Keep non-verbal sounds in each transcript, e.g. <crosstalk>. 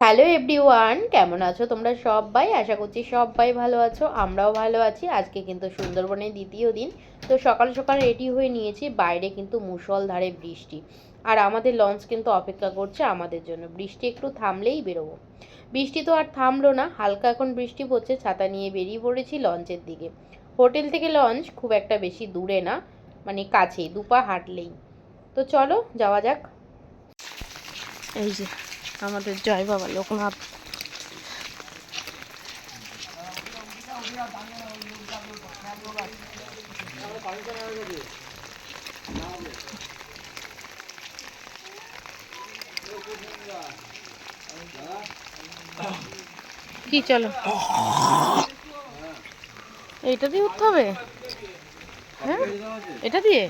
Hello everyone, কেমন আছো তোমরা সবাই? আশা করছি সবাই ভালো আছো, আমরাও ভালো আছি। আজকে কিন্তু সুন্দরবনের দ্বিতীয় দিন। তো সকাল সকাল রেডি হয়ে নিয়েছি, বাইরে কিন্তু মুষলধারে বৃষ্টি। আর আমাদের লঞ্চ কিন্তু অপেক্ষা করছে আমাদের জন্য। বৃষ্টি একটু থামলেই বেরোবো। বৃষ্টি তো আর থামলো না, হালকা এখন বৃষ্টি পড়ছে, ছাতা নিয়ে বেরিয়ে পড়েছি লঞ্চের দিকে। হোটেল থেকে লঞ্চ খুব একটা বেশি দূরে না মানে কাছেই, দুপা হাঁটলেই। তো চলো, যাওয়া যাক। এই যে আমাদের জয় বাবা লোকনাথ। কি চলো। এইটা দিয়ে উঠতে হবে? হ্যাঁ? এটা দিয়ে?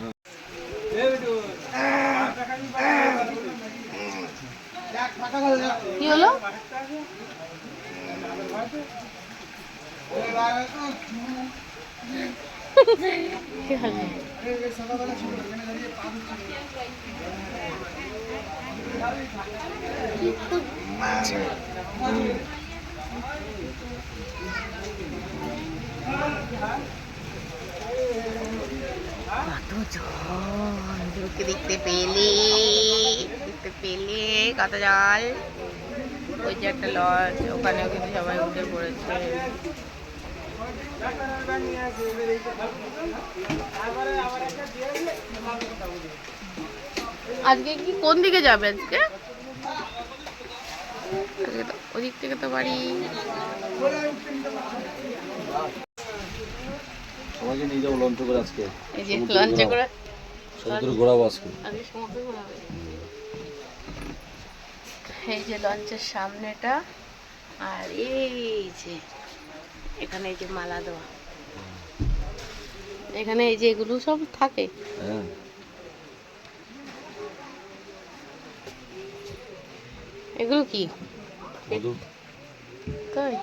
কি হলো? কত জল ঢুকে দেখতে পেলে দেখতে পেলে কত জল ওই যে একটা লজ ওখানেও কিন্তু সবাই উঠে পড়েছে। আজকে কি কোন দিকে যাবে আজকে? ওদিক থেকে তো বাড়ি। সবাইকে নিয়ে যাব লঞ্চ করে আজকে। এই যে লঞ্চে করে সমুদ্র ঘোরাবো আজকে। আজকে সমুদ্রে ঘোরাবে। এই যে লঞ্চের সামনেটা আর এই যে এখানে এই যে মালা দেওয়া। এখানে এই যে এগুলো সব থাকে। হ্যাঁ। এগুলো কি? তাই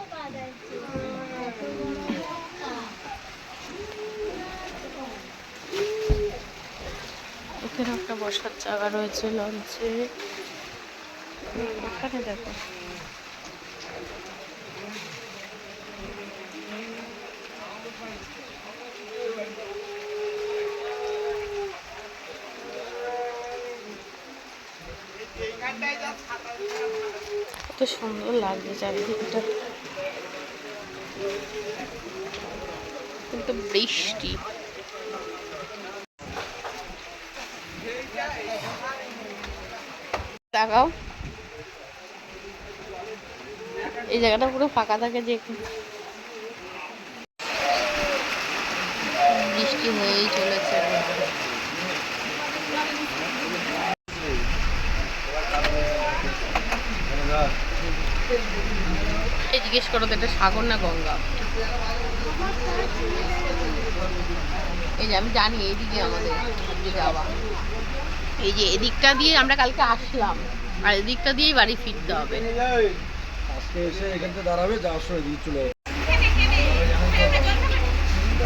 এখানে একটা বসার জায়গা রয়েছে লঞ্চে। দেখো কত সুন্দর লাগছে চারিদিকটা। কিন্তু বৃষ্টি। তাকাও এই জায়গাটা পুরো ফাঁকা থাকে যে বৃষ্টি হয়েই চলেছে। জিজ্ঞেস করো তো, এটা সাগর না গঙ্গা? এই যে আমি জানি, এইদিকে আমাদের যাওয়া। এই যে এদিকটা দিয়ে আমরা কালকে আসলাম, আর এদিকটা দিয়েই বাড়ি ফিরতে হবে। আজকে এসে এখান থেকে দাঁড়াবে যাওয়ার সময় দিয়ে চলে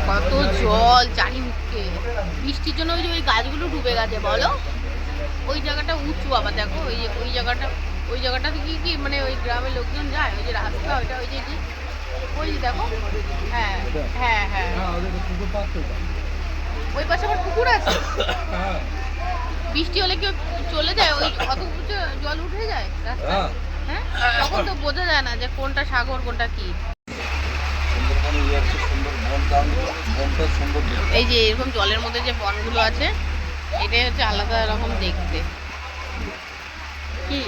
কত জল চারিদিকে। বৃষ্টির জন্য ওই যে ওই গাছগুলো ডুবে গেছে বলো। ওই জায়গাটা উঁচু আবার দেখো ওই যে ওই জায়গাটা ওই জায়গাটাতে কি কি মানে ওই গ্রামের লোকজন যায় ওই যে রাস্তা ওইটা ওই যে ওই যে দেখো হ্যাঁ হ্যাঁ হ্যাঁ। হ্যাঁ। ওই পাশে আবার পুকুর আছে? হ্যাঁ। বৃষ্টি হলে কেউ চলে যায়? ওই অত উঁচু জল উঠে যায় রাস্তায়? হ্যাঁ? তখন তো বোঝা যায় না যে কোনটা সাগর, কোনটা কি। এই যে এরকম জলের মধ্যে যে বনগুলো আছে, এটাই হচ্ছে আলাদা রকম দেখতে। কি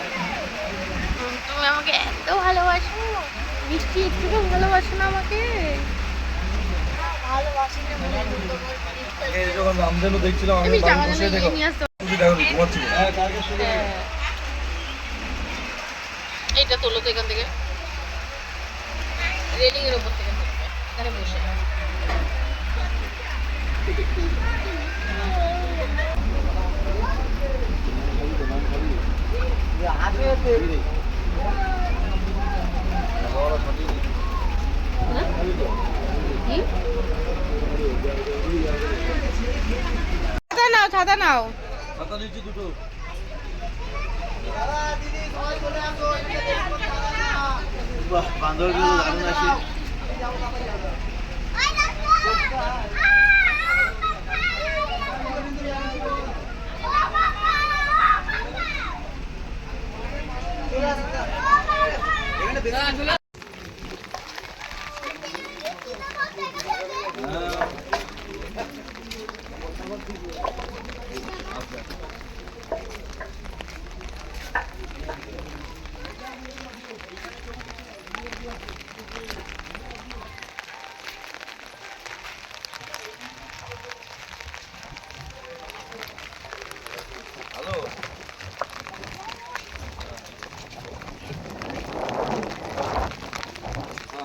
উম, তুমি আমাকে এত ভালোবাসো মিষ্টি একটু ভালোবাসো না আমাকে রামধেনু দেখছিলাম আমি বাড়ি বসে দেখো। তুমি দেখো ঘুমাচ্ছিল হ্যাঁ হ্যাঁ। এইটা তোলো তো এখান থেকে। রেলিং এর উপর থেকে এখানে বসে। কি? ছাতা নাও ছাতা নাও। ছাতা নিচ্ছি দুটো। বান্দরগুলো দারুণ আছে। হ্যালো মাথায় ঘুরে মাথায় নিজে করতে তুই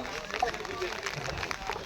মাথায় করতে কি এখন বাতাসা হুম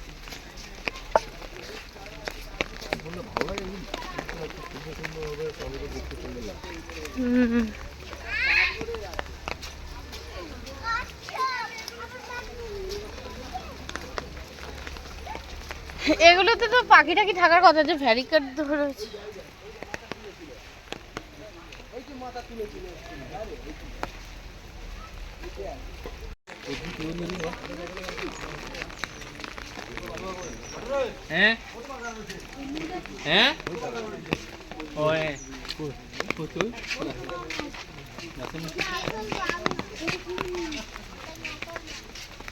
এগুলোতে তো পাখি টাকি থাকার কথা যে ভ্যারিকেড ধরে হ্যাঁ? হ্যাঁ?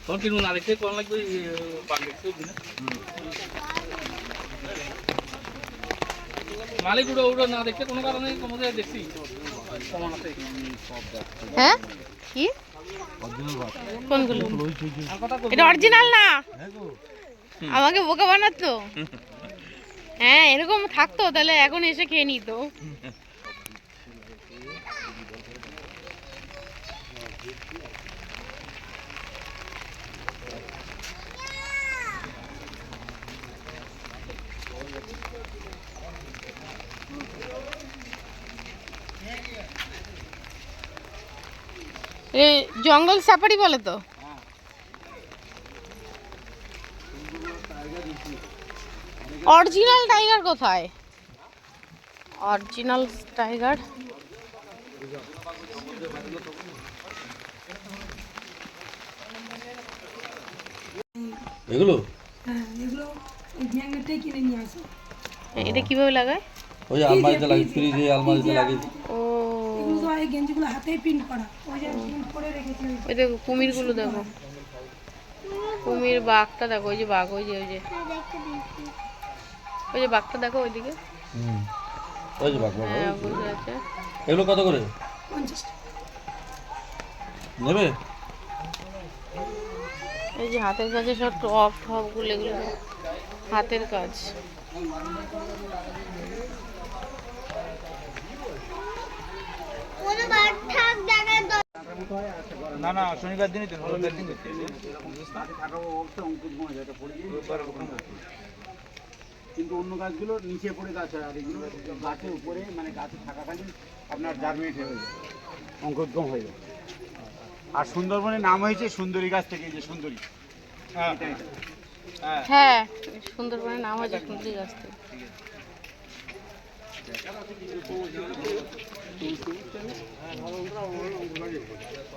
কোন কিনুন? আরেকটা কোন লাগবে? বাংলাদেশ মালিক উড়ো উড়ো না দেখতে কোনো কারণে তোমাদের দেখছি। সমান আছে হ্যাঁ? কি? কোনগুলো? এটা অরিজিনাল না? আমাকে বোকা বানাতো? <laughs> হ্যাঁ এরকম থাকতো তাহলে এখন এসে খেয়ে নিত। জঙ্গল সাফারি বলে তো। অরিজিনাল টাইগার কোথায়? Original tiger. এগুলো? হ্যাঁ এগুলো ওই ব্যাঙ্গারটাই কিনে নিয়ে আসো। এটা কীভাবে লাগায়? ওই আলমারিতে লাগে ফ্রিজে আলমারিতে লাগে ও এই গেঞ্জিগুলো হাতেই প্রিন্ট করা। ওই যে প্রিন্ট করে রেখেছি ওই দেখো কুমিরগুলো দেখো। কুমির বাঘটা দেখো ওই যে বাঘ ওই যে ওই যে। ওই যে বাঘটা দেখো ওইদিকে। হুম। ওই যে বাঘ বাঘ, হ্যাঁ এগুলো কত করে? নেবে? এই যে হাতের কাছে সব টপ টপগুলো এগুলো। হাতের কাজ। না না শনিবার দিনই তো রবিবার দিন কিন্তু অন্য গাছগুলো নিচে পড়ে গাছ হয় আর এগুলো গাছের উপরে মানে গাছে থাকাকালীন আপনার জার্মিনেট হয়ে যায় অঙ্কুরোদ্গম হয়ে যায় আর সুন্দরবনের নাম হয়েছে সুন্দরী গাছ থেকে যে সুন্দরী। হ্যাঁ। হ্যাঁ। হ্যাঁ সুন্দরবনের নাম আছে সুন্দরী গাছ থেকে।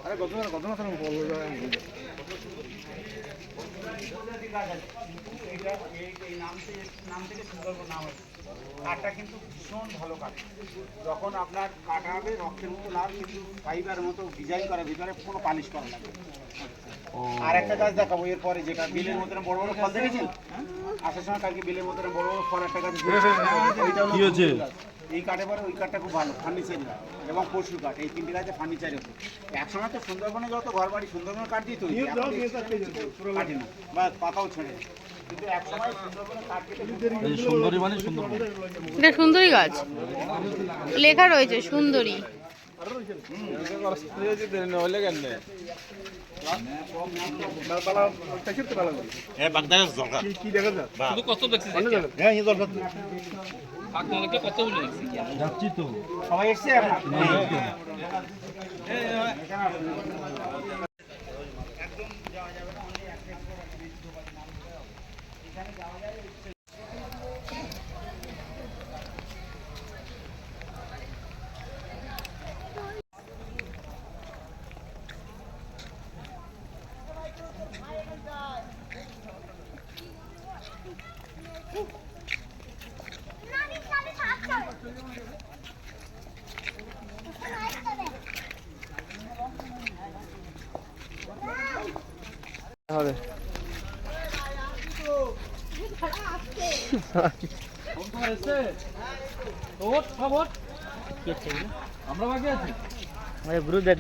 আরে কত কত মাত্রা বলব এটা এই এই নাম থেকে নাম থেকে সুন্দরবন নাম হয়েছে কাঠটা কিন্তু ভীষণ ভালো কাঠ যখন আপনার কাটা হবে রক্তের মতো লাল কিন্তু ফাইবার মতো ডিজাইন করা ভিতরে কোনো পালিশ করা লাগবে। আর একটা গাছ দেখাবো এরপরে যেটা বিলের মতন বড় বড় ফল দেখেছেন? আসার সময় কালকে বিলের মতন বড় বড় ফল একটা গাছ কি হয়েছে? এই কাঠে পরে ওই কাঠটা খুব ভালো ফার্নিচারি এবং পশু কাঠ এই তিনটে গাছে ফার্নিচারি হতো একসময় তো সুন্দরবনে যত ঘর বাড়ি সুন্দরবনের কাঠ দিয়ে তৈরি কাঠি না বা পাতাও ছেড়ে সুন্দরী মানে সুন্দর গাছ। লেখা রয়েছে সুন্দরী। শুধু কত দেখছি লাগলে কত বলে দেখছি সবাই এসছে?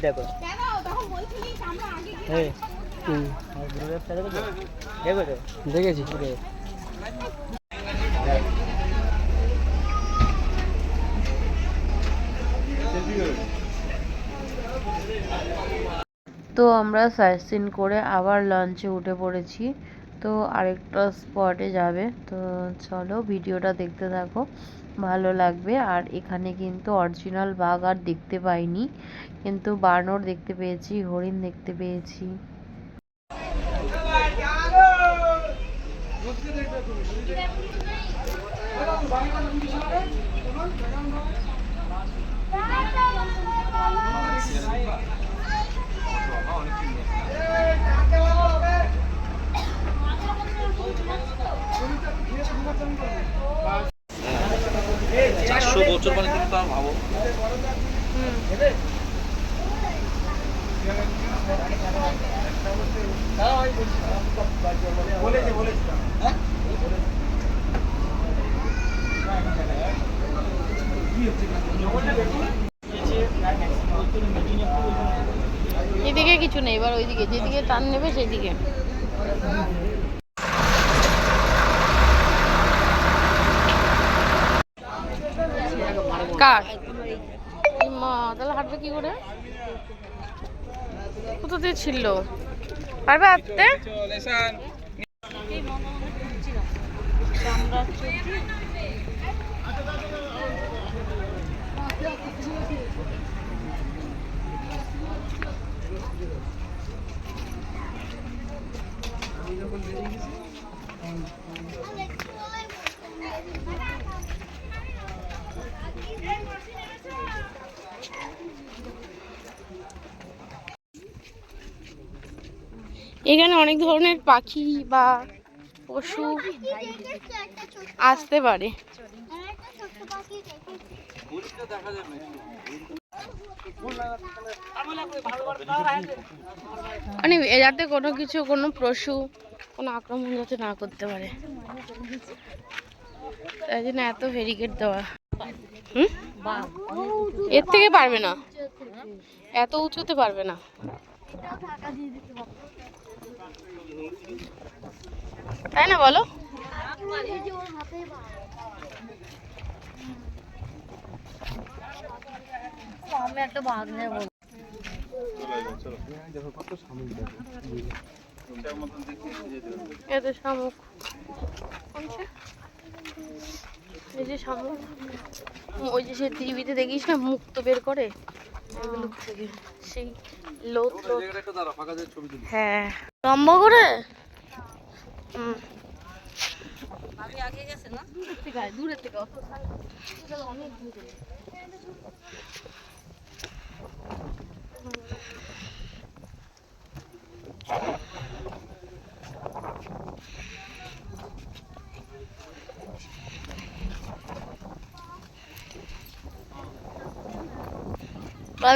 দেখো। তো দেখেছি। তো আমরা সাইট সিন করে আবার লঞ্চে উঠে পড়েছি। তো আরেকটা স্পটে যাবে। তো চলো ভিডিওটা দেখতে থাকো, ভালো লাগবে। আর এখানে কিন্তু অরিজিনাল বাঘ আর দেখতে পাইনি, কিন্তু বানর দেখতে পেয়েছি, হরিণ দেখতে পেয়েছি। মানে এদিকে কিছু নেই এবার ওইদিকে যেদিকে টান নেবে সেদিকে। কার? মা তাহলে হাঁটবে কি করে? কোথা দিয়ে ছিল পারবে হাঁটতে? এখানে অনেক ধরনের পাখি বা পশু আসতে পারে। মানে যাতে কোনো কিছু, কোনো পশু, কোনো আক্রমণ যাতে না করতে পারে। তাই জন্য এত ব্যারিকেড দেওয়া। হুম? এর থেকে পারবে না। এত উঁচুতে পারবে না। তাই না বলো? শামুক। শামুক। ওই যে সে টিভিতে দেখিস না মুখ তো বের করে? থেকে সেই হ্যাঁ। লম্বা করে হুম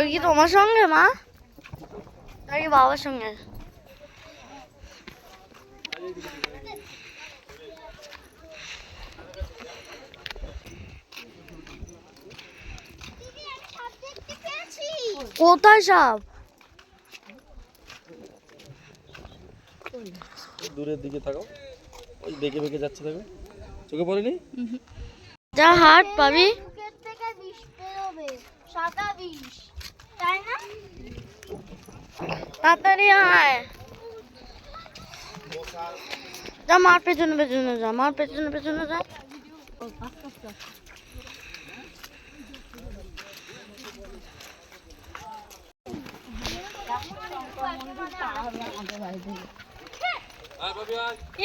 কি তোমার সঙ্গে মা? নাকি বাবার সঙ্গে কোথায় সাপ দূরের দিকে থাকো। ওই বেঁকে বেঁকে যাচ্ছে দেখো। চোখে পড়েনি? যা হাট পাবি। মুখের থেকে বিষ বেরোবে। সাদা বিষ তাই না? তাড়াতাড়ি আয়। যা মার পেছনে পেছনে যা মার পেছনে পেছনে যা।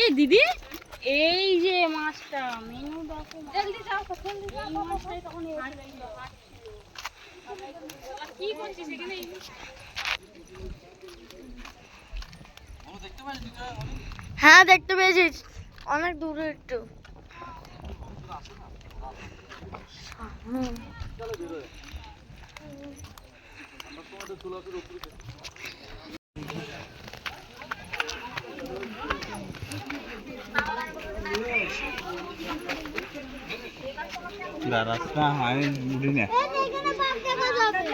এই দিদি এই যে মাছটা মেনু জলদি যাও জলদি যাও মাছটাই তখন কি করছিস এখানে? হ্যাঁ দেখতে পেয়েছি। অনেক দূরে একটু। রাস্তা আমি বুঝি না।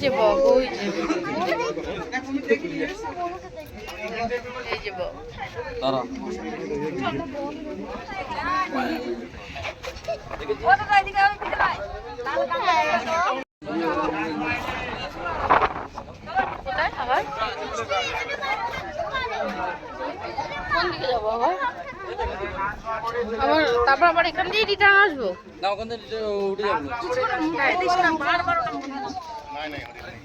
যে বক ওই যে। এই যে বক তারা। কোথায় আবার কোন দিকে যাব আবার? আবার তারপর আবার এখান দিয়ে রিটার্ন আসব? না ওখান থেকে উঠে যাব।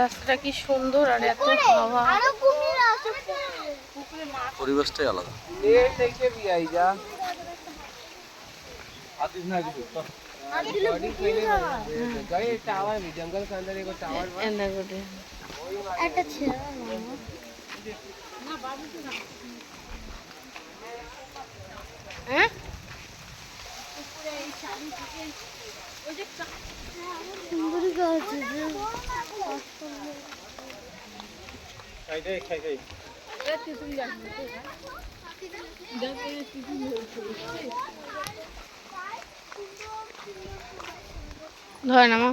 রাস্তাটা কি সুন্দর আর এত হাওয়া। আরও কুমির আছে পরিবেশটাই আলাদা। আর দিলে কুমির যাবে এন্দা করে একটা ছেলে হ্যাঁ সুন্দরী গাছ আছে ধরে নামা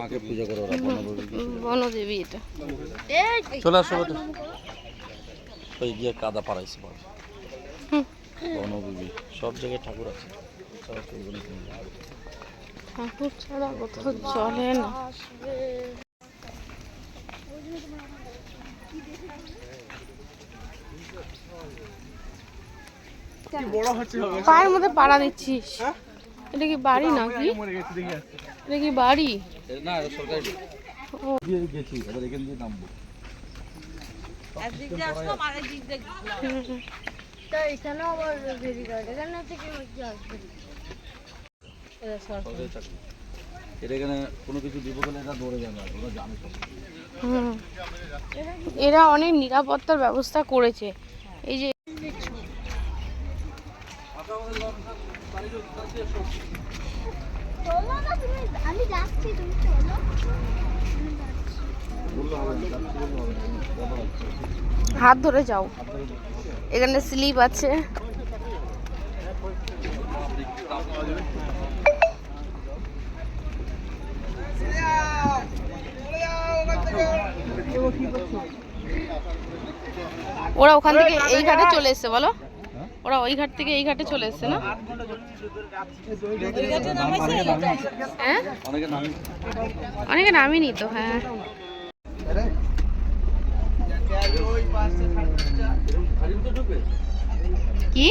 মাকে পূজা করো বনদেবী বনদেবী এটা। চলে আসো ওই গিয়ে কাদা পাড়াইছে বাবা বনবিবি সব জায়গায় ঠাকুর আছে। ঠাকুর ছাড়া কোথাও চলে না। পায়ের মধ্যে পাড়া দিচ্ছিস। এটা কি বাড়ি নাকি? এটা কি বাড়ি? না এটা সরকারি। দিয়ে গেছি এবার এখান দিয়ে নামবো। এরা অনেক নিরাপত্তার ব্যবস্থা করেছে। এই যে চলো না তুমি আমি যাচ্ছি তুমি চলো হাত ধরে যাও। এখানে স্লিপ আছে। ওরা ওখান থেকে এই ঘাটে চলে এসছে বলো। ওরা ওই ঘাট থেকে এই ঘাটে চলে এসছে না? হ্যাঁ? অনেকে নামি। অনেকে নামিনি তো হ্যাঁ। কি?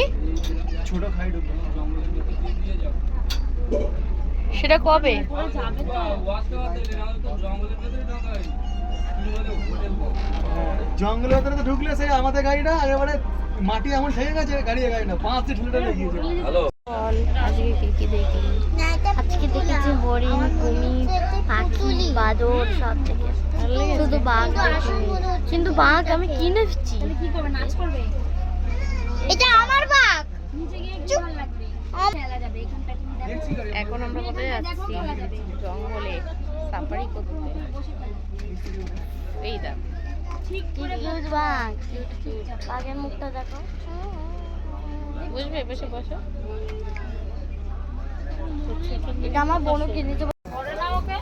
সেটা কবে? জঙ্গলের ভেতরে তো ঢুকলে সেই আমাদের গাড়িটা একেবারে মাটি এমন ঠেকে গেছে গাড়ি গাড়ি না পাঁচ ঠেলে ঠেলে গিয়েছে হ্যালো। বল আজকে কি কি দেখি? আজকে দেখেছি হরিণ কুমির পাখি বাদর সব থেকে শুধু বাঘ দেখিনি কিন্তু বাঘ আমি কিনেছি কি করবে? নাচ করবে? এটা আমার বাঘ। এখন আমরা কোথায় যাচ্ছি? জঙ্গলে সাফারি করতে। এই দেখ। ঠিক বাঘ বাঘের মুখটা দেখো। বুঝবে বসে বসো। এটা আমার বোনও ওকে।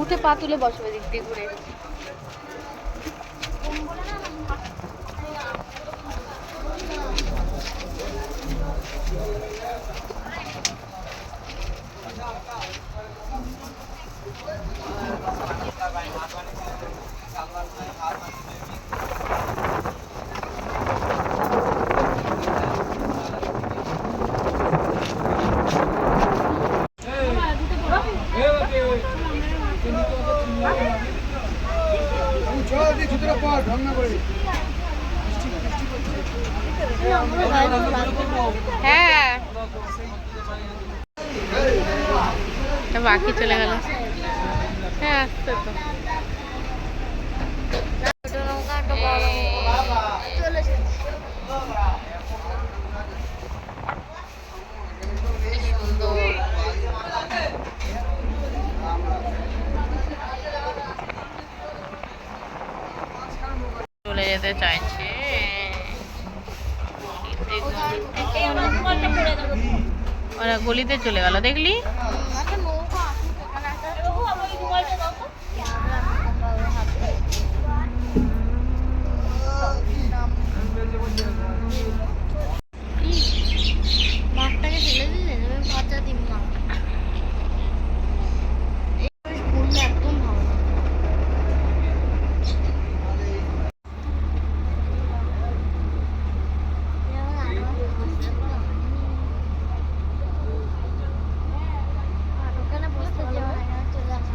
উঠে পা তুলে বসবে দিক দিয়ে ঘুরে চল দি জুতোটা পর ঢং না করে হ্যাঁ বাকি চলে গেল হ্যাঁ আসছে তো ছোট নৌকা একটা বড় নৌকা চলে এসেছে কি সুন্দর চলে যেতে চাইছে। ওরা গলিতে চলে গেল দেখলি একটা নৌকা আসুক এখানে একটা ক্যামেরা এরকম ভাবে হাতে। মাছটাকে ফেলে দিলে তুমি পচা দিন না এই করলে একদম ভালো না ওখানে বসতে যাওয়া হয় না চলে আসা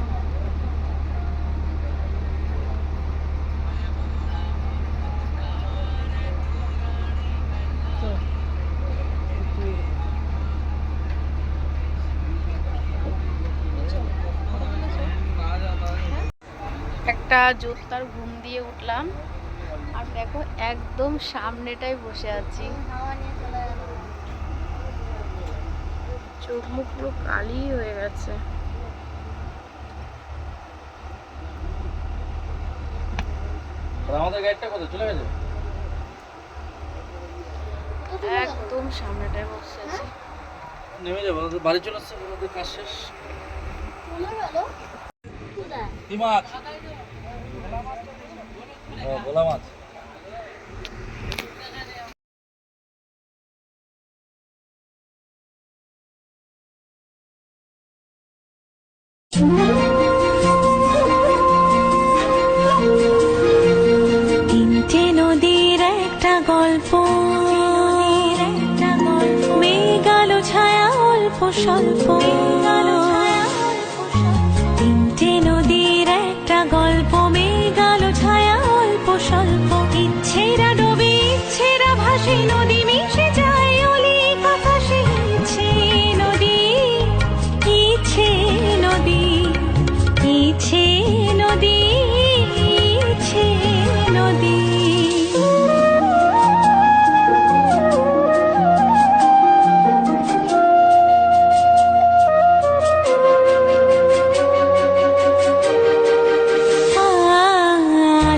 একটা জোতার ঘুম দিয়ে উঠলাম। আর দেখো একদম সামনেটাই বসে আছি। চোখ মুখ পুরো কালি হয়ে গেছে। একদম সামনেটায় বসে আছি। নেমে যাব বাড়ি চলে আসছে কাজ শেষ। চলে গেল ভোলা মাছ তিনটে নদীর একটা গল্প। মেঘ আলো ছায়া অল্প স্বল্প।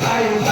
સાય